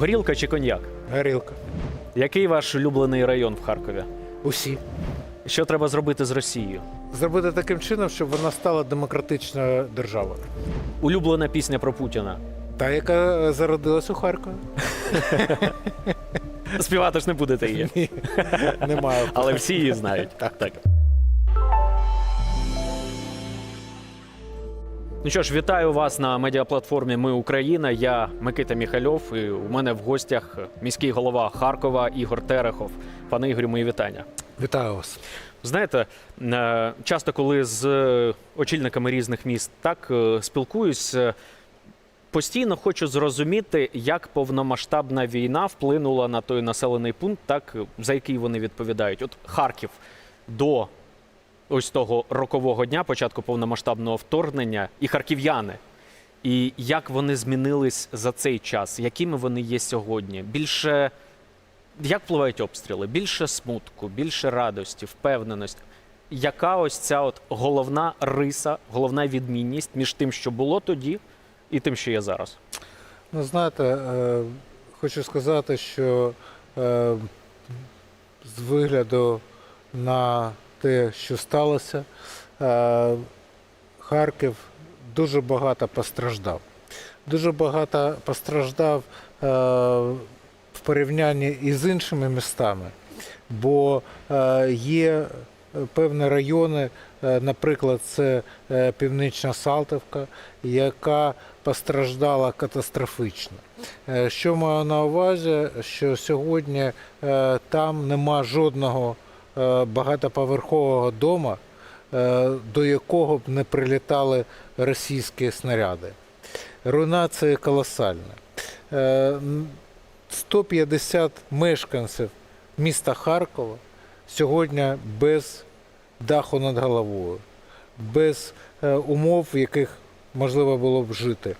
Горілка чи коньяк? Горілка. Який ваш улюблений район в Харкові? Усі. Що треба зробити з Росією? Зробити таким чином, щоб вона стала демократичною державою. Улюблена пісня про Путіна. Та, яка зародилась у Харкові. Співати ж не будете її, Ні, немає. але всі її знають. Так. так. Ну що ж, вітаю вас на медіаплатформі Ми Україна. Я Микита Міхальов. І у мене в гостях міський голова Харкова Ігор Терехов. Пане Ігорю, мої вітання. Вітаю вас. Знаєте, е, часто, коли з е, очільниками різних міст так е, спілкуюсь, постійно хочу зрозуміти, як повномасштабна війна вплинула на той населений пункт, так за який вони відповідають. От Харків до ось того рокового дня, початку повномасштабного вторгнення, і харків'яни. І як вони змінились за цей час, якими вони є сьогодні? Більше як впливають обстріли? Більше смутку, більше радості, впевненості. Яка ось ця от головна риса, головна відмінність між тим, що було тоді, і тим, що є зараз? Ну, знаєте, е, хочу сказати, що е, з вигляду на те, що сталося, е, Харків дуже багато постраждав. Дуже багато постраждав е, в порівнянні із іншими містами, бо е, є певні райони, наприклад, це Північна Салтівка, яка постраждала катастрофічно. Що маю на увазі, що сьогодні там нема жодного багатоповерхового дому, е, до якого б не прилітали російські снаряди. Руйнація колосальна. Е, 150 мешканців міста Харкова сьогодні без даху над головою, без е, умов, в яких можливо було б жити,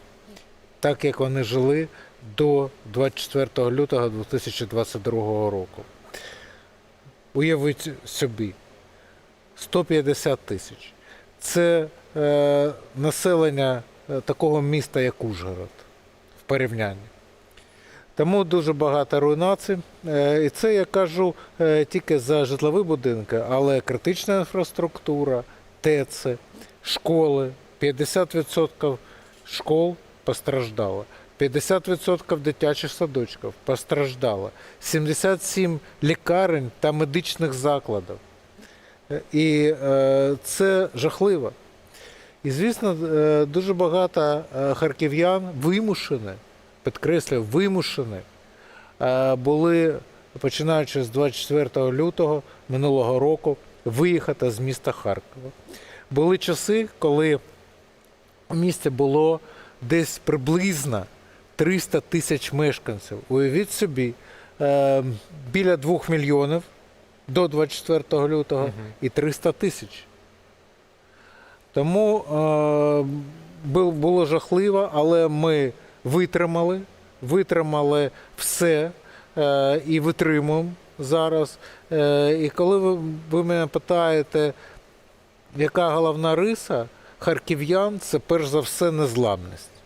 так як вони жили до 24 лютого 2022 року. Уявіть собі, 150 тисяч. Це е, населення е, такого міста, як Ужгород, в порівнянні. Тому дуже багато руйнацій. Е, І це я кажу е, тільки за житлові будинки, але критична інфраструктура, ТЕЦи, школи, 50% школ постраждало. 50% дитячих садочків постраждало, 77 лікарень та медичних закладів. Е, І е, це жахливо. І, звісно, е, дуже багато харків'ян вимушені, підкреслюю, вимушені були, починаючи з 24 лютого минулого року, виїхати з міста Харкова. Були часи, коли в місті було десь приблизно 300 тисяч мешканців. Уявіть собі, е, біля 2 мільйонів до 24 лютого і 300 тисяч. Тому е, було жахливо, але ми витримали, витримали все е, і витримуємо зараз. І коли ви мене питаєте, яка головна риса харків'ян, це перш за все незламність.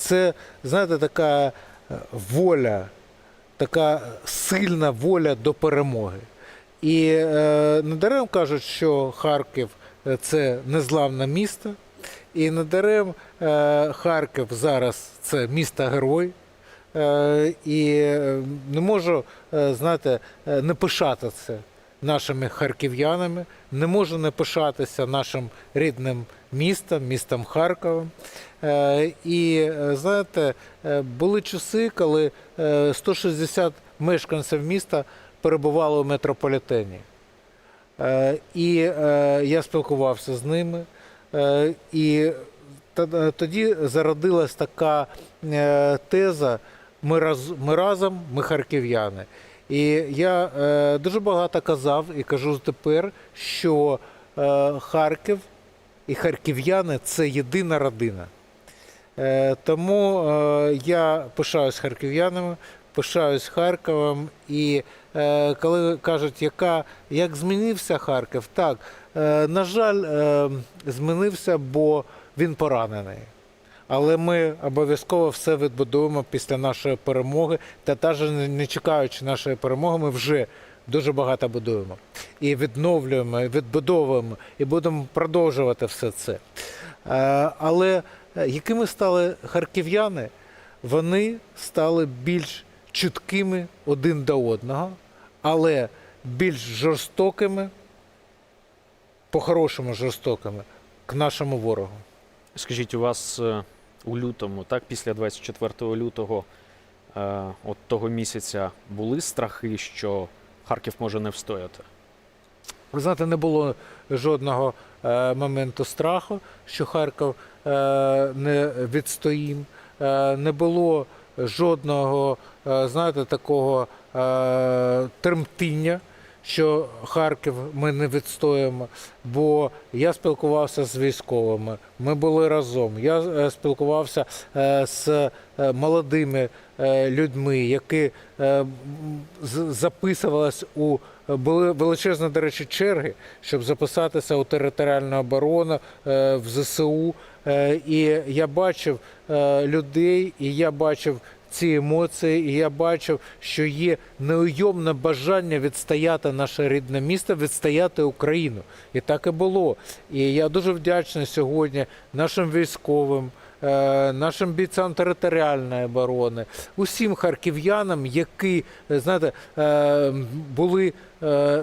Це, знаєте, така е, воля, така сильна воля до перемоги. І е, недарем кажуть, що Харків е, це незламне місто, і недарем е, Харків зараз це місто герой. Е, і е, не можу, е, знаєте, не пишатися нашими харків'янами, не можу не пишатися нашим рідним містом, містом Харковом. Е, І е, знаєте, е, були часи, коли е, 160 мешканців міста перебували у метрополітені. І я спілкувався з ними. І тоді зародилась така теза: ми, раз, ми разом, ми харків'яни. І я дуже багато казав і кажу тепер, що Харків і харків'яни це єдина родина. Е, тому е, я пишаюсь харків'янами, пишаюсь Харковом. І е, коли кажуть, яка, як змінився Харків, так, на жаль, змінився, бо він поранений. Але ми обов'язково все відбудуємо після нашої перемоги. Та навіть не чекаючи нашої перемоги, ми вже дуже багато будуємо і відновлюємо, і відбудовуємо, і будемо продовжувати все це. Але якими стали харків'яни? Вони стали більш чуткими один до одного, але більш жорстокими, по-хорошому жорстокими к нашому ворогу. Скажіть, у вас е, у лютому, так, після 24 лютого, е, от того місяця, були страхи, що Харків може не встояти? Ви знаєте, не було жодного е, моменту страху, що Харків е, не відстоїм. Е, не було жодного, е, знаєте, такого е, тремтіння, що Харків ми не відстоїмо. Бо я спілкувався з військовими, ми були разом. Я е, спілкувався е, з е, молодими е, людьми, які е, м, з- записувались у були величезні, до речі, черги, щоб записатися у територіальну оборону е, в ЗСУ. Е, І я бачив е, людей, і я бачив ці емоції, і я бачив, що є неуйомне бажання відстояти наше рідне місто, відстояти Україну. І так і було. І я дуже вдячний сьогодні нашим військовим. е, Нашим бійцям територіальної оборони, усім харків'янам, які знаєте, були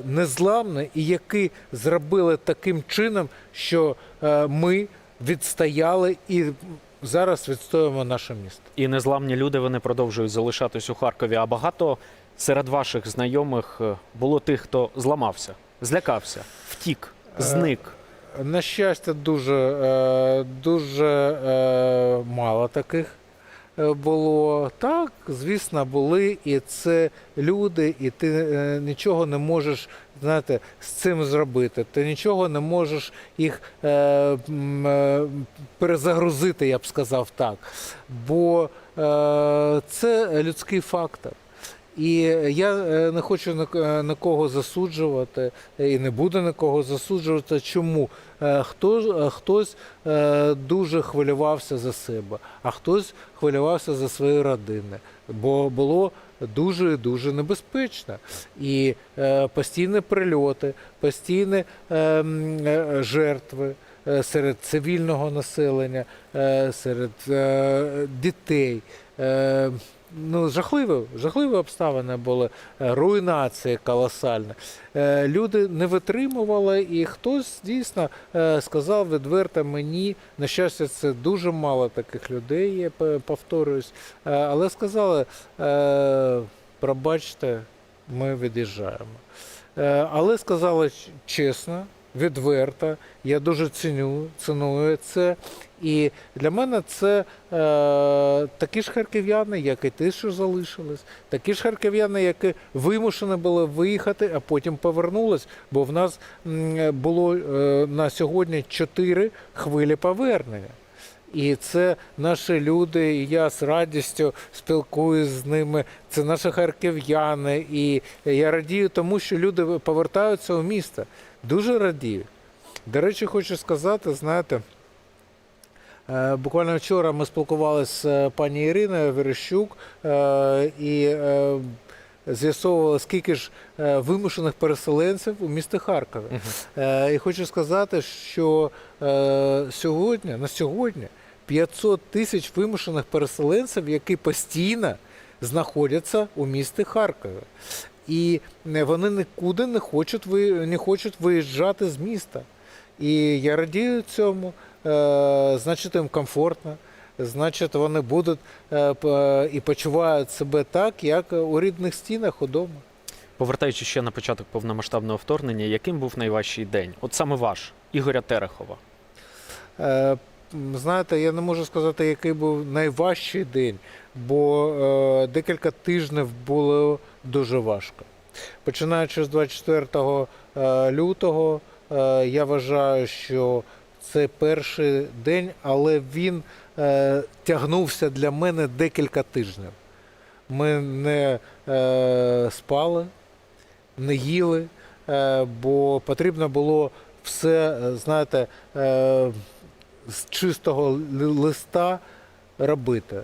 незламні і які зробили таким чином, що ми відстояли і зараз відстоюємо наше місто. І незламні люди вони продовжують залишатись у Харкові. А багато серед ваших знайомих е, було тих, хто зламався, злякався, втік, зник. На щастя, дуже, е, дуже е, мало таких е, було. Так, звісно, були, і це люди, і ти е, нічого не можеш знаєте, з цим зробити. Ти нічого не можеш їх е, е, перезагрузити, я б сказав так. Бо е, це людський фактор. І я е, не хочу е, нікого засуджувати е, і не буду нікого засуджувати. Чому? Хто, хтось дуже хвилювався за себе, а хтось хвилювався за свої родини, бо було дуже дуже небезпечна. І е, постійні прильоти, постійні е, е, жертви е, серед цивільного населення, е, серед е, дітей. Е, Ну, жахливі, жахливі обставини були, е, руйнації колосальні. Е, Люди не витримували, і хтось дійсно е, сказав відверто мені, на щастя, це дуже мало таких людей, я повторююсь, але сказали, пробачте, ми від'їжджаємо. Але сказали чесно, відверто, я дуже ціню, ціную це. І для мене це е, такі ж харків'яни, як і ті, що залишились, такі ж харків'яни, які вимушені були виїхати, а потім повернулись, бо в нас було е, на сьогодні чотири хвилі повернення. І це наші люди, і я з радістю спілкуюсь з ними. Це наші харків'яни. І я радію тому, що люди повертаються у місто. Дуже радію. До речі, хочу сказати, знаєте, буквально вчора ми спілкувалися з е, пані Іриною Верещук е, і е, з'ясовували, скільки ж е, вимушених переселенців у місті Харкові. Е, І хочу сказати, що е, сьогодні, на сьогодні 500 тисяч вимушених переселенців, які постійно знаходяться у місті Харкові. І е, вони нікуди не хочуть, не хочуть виїжджати з міста. І я радію цьому, е, значить, їм комфортно, значить, вони будуть е, і почувають себе так, як у рідних стінах удома. Повертаючись ще на початок повномасштабного вторгнення, яким був найважчий день? От саме ваш, Ігоря Терехова. Е, Знаєте, я не можу сказати, який був найважчий день, бо е, декілька тижнів було дуже важко. Починаючи з 24 е, лютого, е, я вважаю, що це перший день, але він е, тягнувся для мене декілька тижнів. Ми не е, спали, не їли, е, бо потрібно було все, знаєте, е, з чистого листа робити.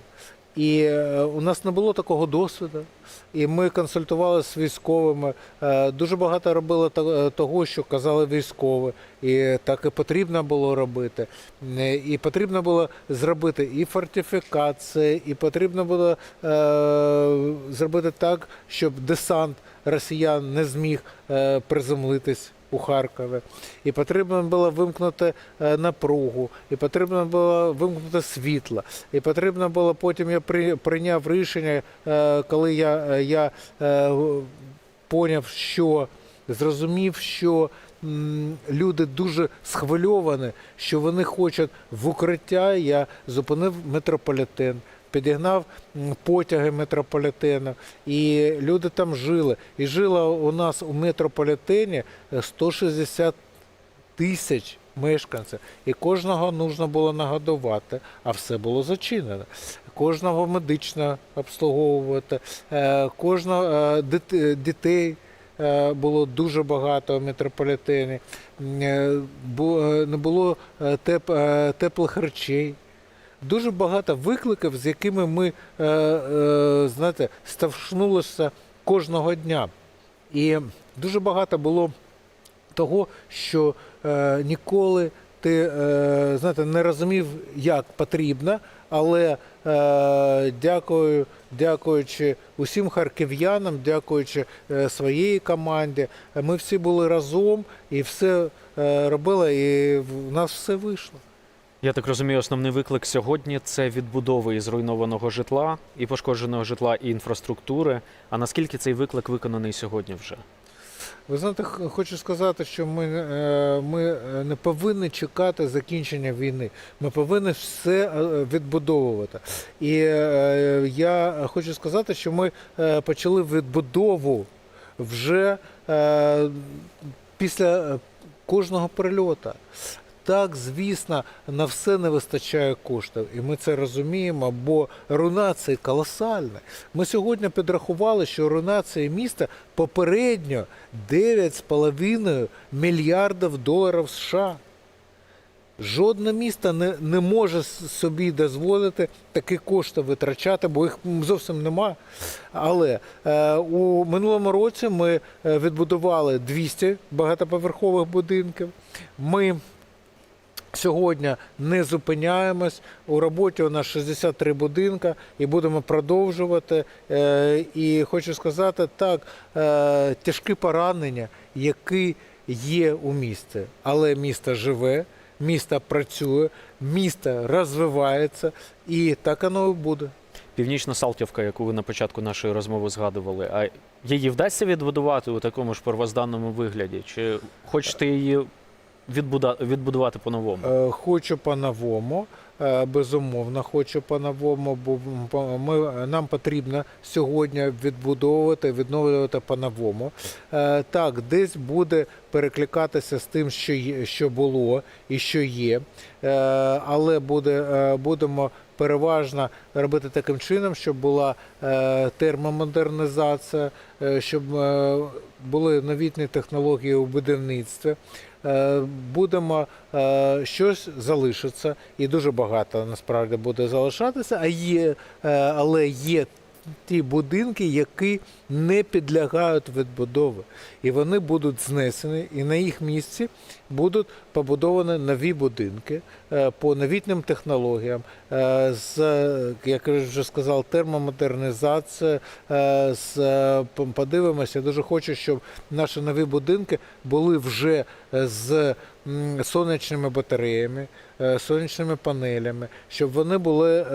І е, у нас не було такого досвіду. І ми консультувалися з військовими. Е, Дуже багато робили та- того, що казали військові. І так і потрібно було робити. Е, І потрібно було зробити і фортифікації, і потрібно було е, зробити так, щоб десант росіян не зміг е, приземлитись у Харкові. І потрібно було вимкнути е, напругу, і потрібно було вимкнути світло. І потрібно було потім я прийняв рішення, е, коли я, е, я поняв, що зрозумів, що люди дуже схвильовані, що вони хочуть в укриття. Я зупинив метрополітен. Підігнав потяги метрополітену, і люди там жили. І жило у нас у метрополітені е, 160 тисяч мешканців. І кожного нужно було нагодувати, а все було зачинено. Кожного медично обслуговувати, е, кожного е, дітей. е, Було дуже багато в метрополітені, е, е, не було е, теп, е, теплих речей. Дуже багато викликів, з якими ми е, е, знаєте, ставшнулися кожного дня. І дуже багато було того, що е, ніколи ти е, знаєте, не розумів, як потрібно, але е, дякую, дякуючи усім харків'янам, дякуючи е, своїй команді, ми всі були разом і все е, робили, і в нас все вийшло. Я так розумію, основний виклик сьогодні це відбудови і зруйнованого житла, і пошкодженого житла, і інфраструктури. А наскільки цей виклик виконаний сьогодні вже? Ви знаєте, хочу сказати, що ми, е, ми е, не повинні чекати закінчення війни. Ми повинні все е, відбудовувати. І я хочу сказати, що ми почали відбудову вже після кожного прильоту. Так, звісно, на все не вистачає коштів, і ми це розуміємо, бо руйнації колосальні. Ми сьогодні підрахували, що руйнація міста попередньо 9,5 мільярдів доларів США. Жодне місто не, не може собі дозволити такі кошти витрачати, бо їх зовсім нема. Але е, у минулому році ми е, відбудували 200 багатоповерхових будинків. Ми Сьогодні не зупиняємось. У роботі у нас 63 будинка і будемо продовжувати. Е, І хочу сказати, так, е, тяжкі поранення, які є у місті, але місто живе, місто працює, місто розвивається, і так воно і буде. Північна Салтівка, яку ви на початку нашої розмови згадували, а її вдасться відбудувати у такому ж первозданному вигляді? Чи хочете її відбудувати по-новому? Е, Хочу по-новому. е, Безумовно, хочу по-новому, бо ми, нам потрібно сьогодні відбудовувати, відновлювати по-новому. Е, Так, десь буде перекликатися з тим, що, є, що було і що є, але буде, будемо переважно робити таким чином, щоб була термомодернізація, щоб були новітні технології у будівництві. Е, Будемо е, щось залишиться, і дуже багато насправді буде залишатися, а є, е, але є ті будинки, які не підлягають відбудові. І вони будуть знесені, і на їх місці будуть побудовані нові будинки е, по новітнім технологіям, е, з, як я вже сказав, термомодернізація. е, З, подивимося, я дуже хочу, щоб наші нові будинки були вже з сонячними батареями, сонячними панелями, щоб вони були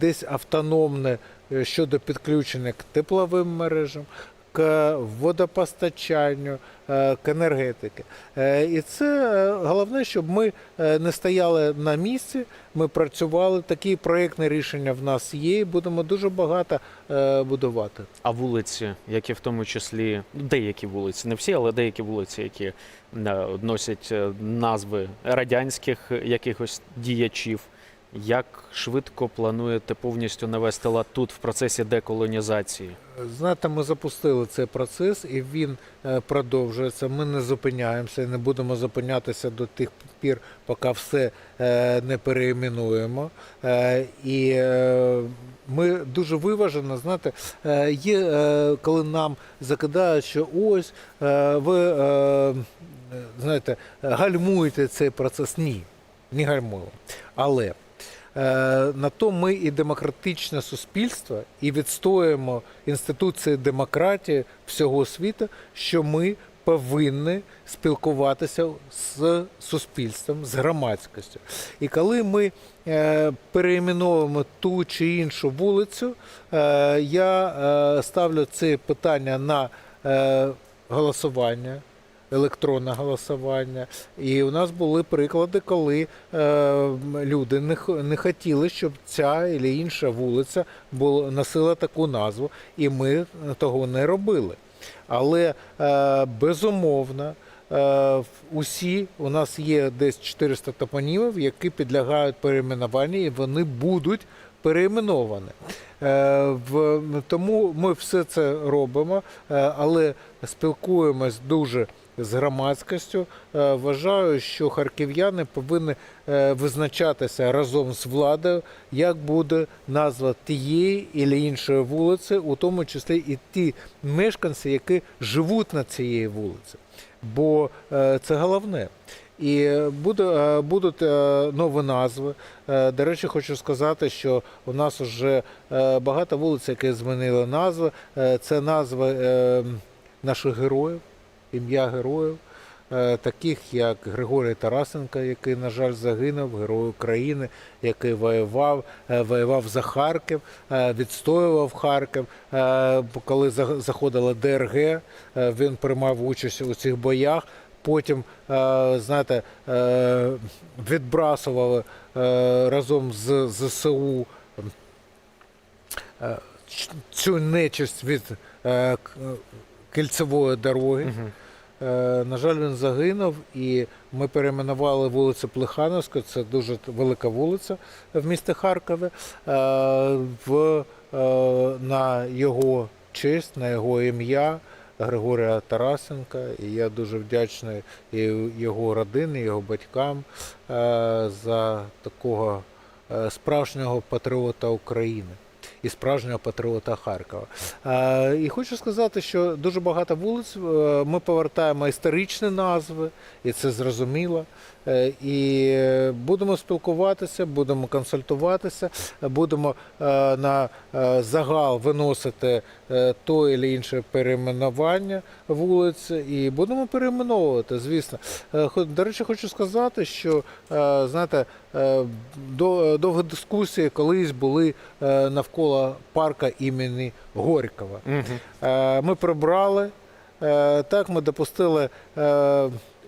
десь автономні щодо підключення к тепловим мережам, к водопостачанню, е, к енергетики. Е, І це е, головне, щоб ми е, не стояли на місці, ми працювали. Такі проєктні рішення в нас є, і будемо дуже багато е, будувати. А вулиці, які в тому числі деякі вулиці, не всі, але деякі вулиці, які е, носять е, назви радянських якихось діячів. Як швидко плануєте повністю навести лад тут в процесі деколонізації? Знаєте, ми запустили цей процес, і він е, продовжується. Ми не зупиняємося і не будемо зупинятися до тих пір, поки все е, не переіменуємо. Е, І ми дуже виважено, знаєте, є, коли нам закидають, що ось ви знаєте, гальмуєте цей процес. Ні, не гальмуємо. Але на то ми і демократичне суспільство, і відстоюємо інституції демократії всього світу, що ми повинні спілкуватися з суспільством, з громадськістю. І коли ми е, переіменовуємо ту чи іншу вулицю, е, я е, ставлю це питання на е, голосування. Електронне голосування, і у нас були приклади, коли е, люди не, не хотіли, щоб ця або інша вулиця була носила таку назву, і ми того не робили. Але е, безумовно, е, усі у нас є десь 400 топонімів, які підлягають перейменуванню, і вони будуть перейменовані. Тому ми все це робимо, але спілкуємось дуже з громадськістю. Е, Вважаю, що харків'яни повинні е, визначатися разом з владою, як буде назва тієї і іншої вулиці, у тому числі і ті мешканці, які живуть на цієї вулиці. Бо е, це головне. І буде, будуть нові назви. До речі, хочу сказати, що у нас вже багато вулиць, які змінили назви. Це назви е, наших героїв, ім'я героїв, е, таких як Григорій Тарасенко, який, на жаль, загинув, герой України, який воював, е, воював за Харків, е, відстоював Харків. Коли заходила ДРГ, він приймав участь у цих боях. Потім, знаєте, відбрасували разом з ЗСУ цю нечисть від кільцевої дороги. Е, На жаль, він загинув, і ми перейменували вулицю Плехановську. Це дуже велика вулиця в місті Харкові. е, В, е, на його честь, на його ім'я Григорія Тарасенка. І я дуже вдячний його родині, його батькам за такого справжнього патріота України. І справжнього патріота Харкова. І хочу сказати, що дуже багато вулиць е, ми повертаємо історичні назви, і це зрозуміло. Е, І е, будемо спілкуватися, будемо консультуватися, будемо е, на загал виносити то і інше перейменування вулиць, і будемо перейменовувати, звісно. До речі, хочу сказати, що знаєте, довгі дискусії колись були навколо парка імені Горького. Ми прибрали. Так, ми допустили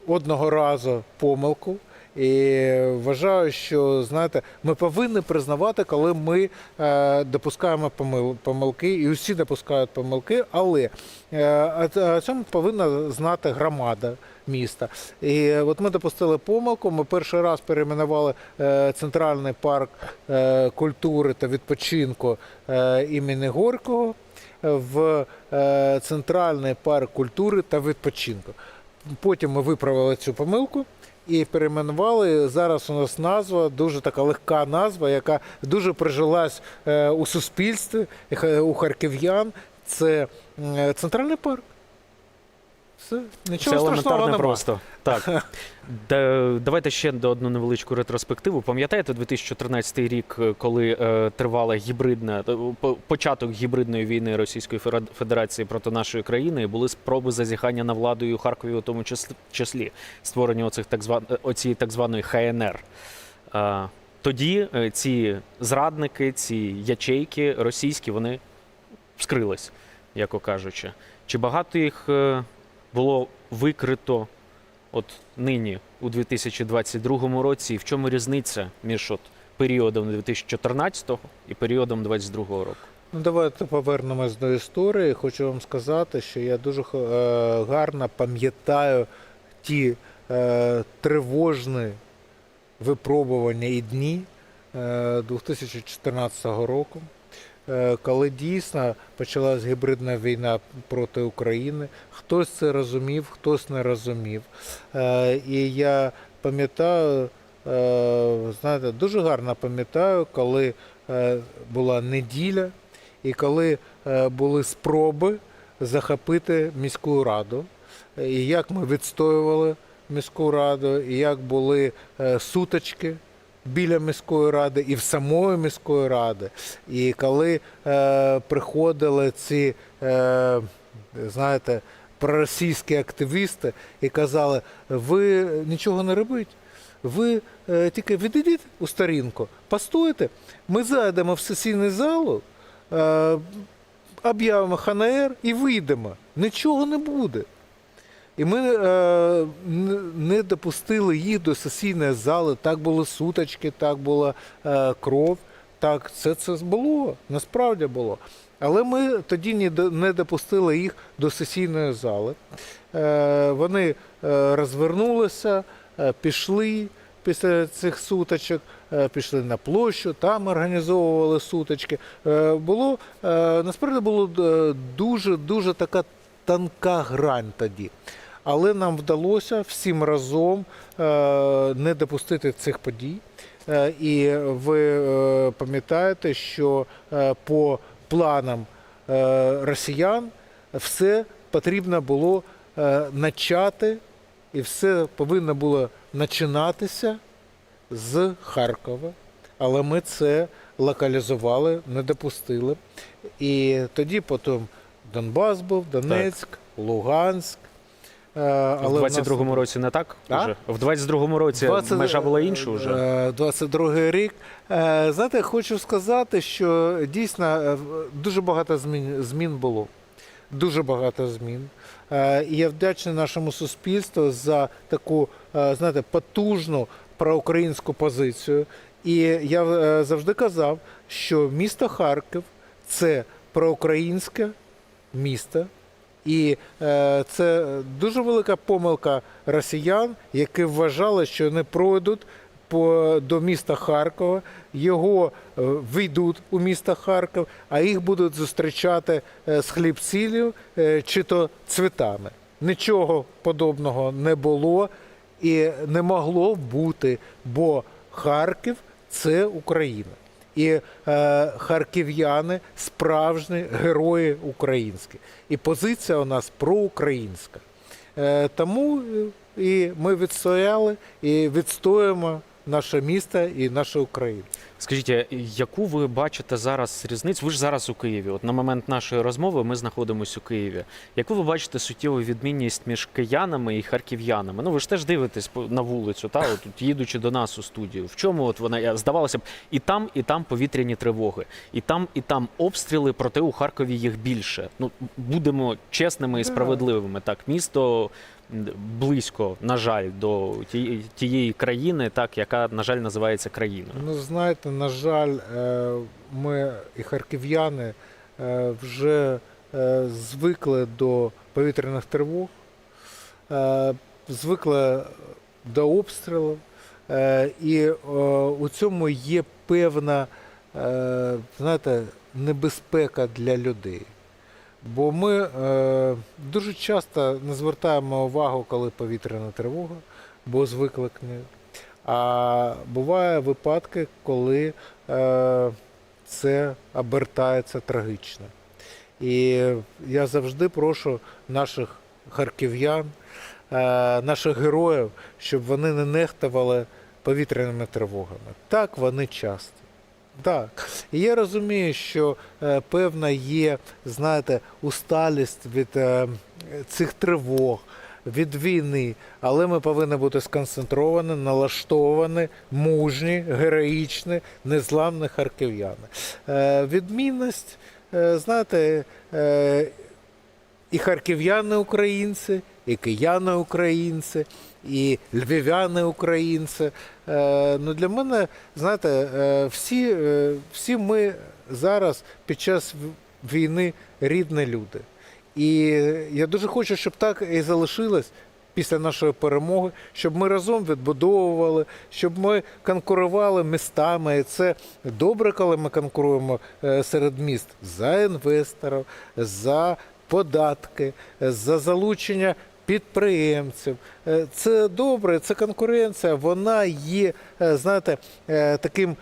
одного разу помилку. І вважаю, що знаєте, ми повинні признавати, коли ми е, допускаємо помил- помилки, і усі допускають помилки, але е, цьому повинна знати громада міста. І от ми допустили помилку. Ми перший раз перейменували е, центральний парк е, культури та відпочинку е, імені Горького в е, центральний парк культури та відпочинку. Потім ми виправили цю помилку і перейменували. Зараз у нас назва, дуже така легка назва, яка дуже прижилась е, у суспільстві, у харків'ян. Це е, центральний парк. Все, Це нічого страшного елементарно просто. Так. Да, давайте ще до одну невеличку ретроспективу. Пам'ятаєте 2014 рік, е, коли е, тривала гібридна е, по- початок гібридної війни Російської Фера- Федерації проти нашої країни, і були спроби зазіхання на владу і у Харкові, у тому чис- числі створення оцих так зван... е, оцієї так званої ХНР. Е, тоді е, ці зрадники, ці ячейки російські, вони вскрились, яко кажучи. Чи багато їх е, було викрито от нині, у 2022 році, і в чому різниця між от періодом 2014 і періодом 2022 року? Ну, давайте повернемось до історії. Хочу вам сказати, що я дуже е, гарно пам'ятаю ті е, тривожні випробування і дні е, 2014 року, коли дійсно почалась гібридна війна проти України. Хтось це розумів, хтось не розумів. Е, і я пам'ятаю, е, знаєте, дуже гарно пам'ятаю, коли е, була неділя і коли е, були спроби захопити міську раду, і як ми відстоювали міську раду, і як були е, сутички біля міської ради і в самої міської ради. І коли е, приходили ці, е, знаєте, проросійські активісти і казали, ви нічого не робіть, ви е, тільки відійдіть у сторінку, постоїте, ми зайдемо в сесійну залу, е, об'явимо ХНР і вийдемо. Нічого не буде. І ми е, не допустили їх до сесійної зали. Так були сутички, так була е, кров. Так, це, це було, насправді було. Але ми тоді не, допустили їх до сесійної зали. Е, вони е, розвернулися, е, пішли після цих сутичок, е, пішли на площу, там організовували сутички. Е, було, е, насправді було дуже, дуже така тонка грань тоді. Але нам вдалося всім разом е, не допустити цих подій. Е, І ви е, пам'ятаєте, що по планам росіян все потрібно було начати, і все повинно було починатися з Харкова. Але ми це локалізували, не допустили. І тоді потім Донбас був, Донецьк, Луганськ. Е, в в нас- 22-му році не так? А? Уже? В 22-му році 20 межа була інша вже. е, 22 рік. Е, Знаєте, хочу сказати, що дійсно е, дуже багато змін, змін було. Дуже багато змін. Е, І я вдячний нашому суспільству за таку, е, знаєте, потужну проукраїнську позицію. І я е, завжди казав, що місто Харків це проукраїнське місто. І е, це дуже велика помилка росіян, які вважали, що вони пройдуть по, до міста Харкова, його е, війдуть у місто Харків, а їх будуть зустрічати е, з хлібціллю е, чи то цвітами. Нічого подобного не було і не могло бути, бо Харків це Україна. І е, харків'яни справжні герої українські. І позиція у нас проукраїнська. Е, тому е, і ми відстояли і відстоїмо наше місто і нашу Україну. Скажіть, яку ви бачите зараз різницю? Ви ж зараз у Києві. От на момент нашої розмови ми знаходимося у Києві. Яку ви бачите суттєву відмінність між киянами і харків'янами? Ну ви ж теж дивитесь на вулицю, та от тут їдучи до нас у студію. В чому от вона здавалося б, і там, і там повітряні тривоги, і там, і там обстріли, проте у Харкові їх більше. Ну будемо чесними і справедливими. Так, місто близько, на жаль, до тієї, країни, так яка на жаль називається країною. Ну, знаєте, на жаль, е, ми і харків'яни е, вже е, звикли до повітряних тривог, звикли до обстрілів, і у цьому є певна знаєте, небезпека для людей. Бо ми е, дуже часто не звертаємо увагу, коли повітряна тривога, бо звикли. А буває випадки, коли е, це обертається трагічно. І я завжди прошу наших харків'ян, е, наших героїв, щоб вони не нехтували повітряними тривогами. Так, вони часто. Так. І я розумію, що е, певна є, знаєте, усталість від е, цих тривог, від війни, але ми повинні бути сконцентровані, налаштовані, мужні, героїчні, незламні харків'яни. Е, відмінність, е, знаєте, е, і харків'яни українці, і кияни українці, і львів'яни українці. Е, ну для мене, знаєте, е, всі, е, всі ми зараз під час війни рідні люди. І я дуже хочу, щоб так і залишилось після нашої перемоги, щоб ми разом відбудовували, щоб ми конкурували містами. І це добре, коли ми конкуруємо серед міст за інвесторів, за податки, за залучення підприємців. Е, Це добре, це конкуренція. Вона є, е, знаєте, е, таким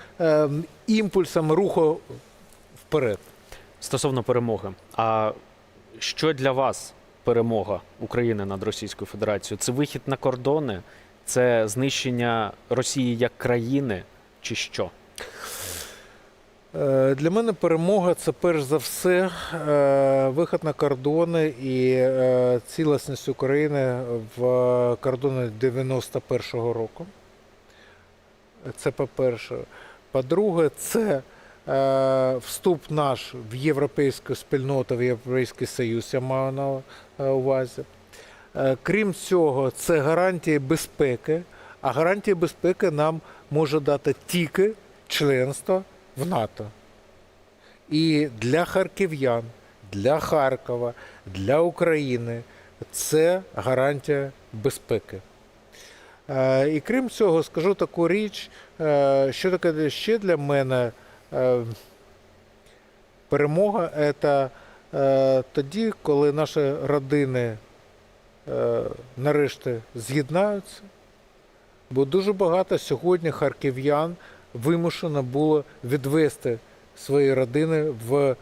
імпульсом руху вперед. Стосовно перемоги. А що для вас перемога України над Російською Федерацією? Це вихід на кордони, це знищення Росії як країни, чи що? Е, Для мене перемога це перш за все е, вихід на кордони і е, цілісність України в кордони 91-го року. Це по-перше. По-друге, це вступ наш в європейську спільноту, в Європейський Союз, я маю на увазі. Крім цього, це гарантії безпеки, а гарантії безпеки нам може дати тільки членство в НАТО. І для харків'ян, для Харкова, для України це гарантія безпеки. Е, І крім цього, скажу таку річ, е, що таке ще для мене е, перемога це тоді, коли наші родини нарешті з'єднаються. Бо дуже багато сьогодні харків'ян вимушено було відвести свої родини в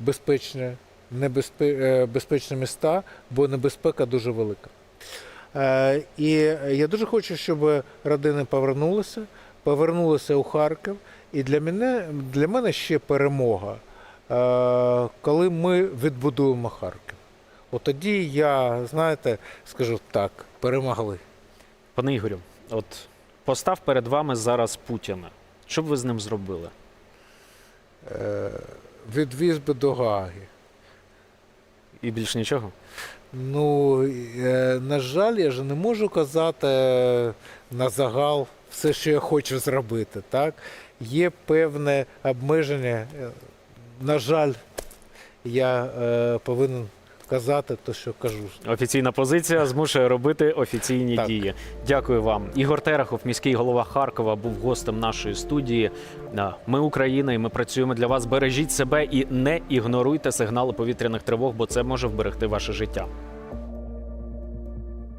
безпечні, небезпе, е, безпечні міста, бо небезпека дуже велика. Е, І я дуже хочу, щоб родини повернулися, повернулися у Харків. І для мене, для мене ще перемога, е, коли ми відбудуємо Харків. От тоді я, знаєте, скажу так, перемогли. Пане Ігорю, от постав перед вами зараз Путіна. Що б ви з ним зробили? Е, Відвіз би до Гаги. І більш нічого? Ну, е, на жаль, я ж не можу казати е, на загал все, що я хочу зробити. Так? Є певне обмеження. На жаль, я е, повинен казати те, що кажу. Офіційна позиція змушує робити офіційні Так. дії. Дякую вам. Ігор Терехов, міський голова Харкова, був гостем нашої студії. Ми Україна, і ми працюємо для вас. Бережіть себе і не ігноруйте сигнали повітряних тривог, бо це може вберегти ваше життя.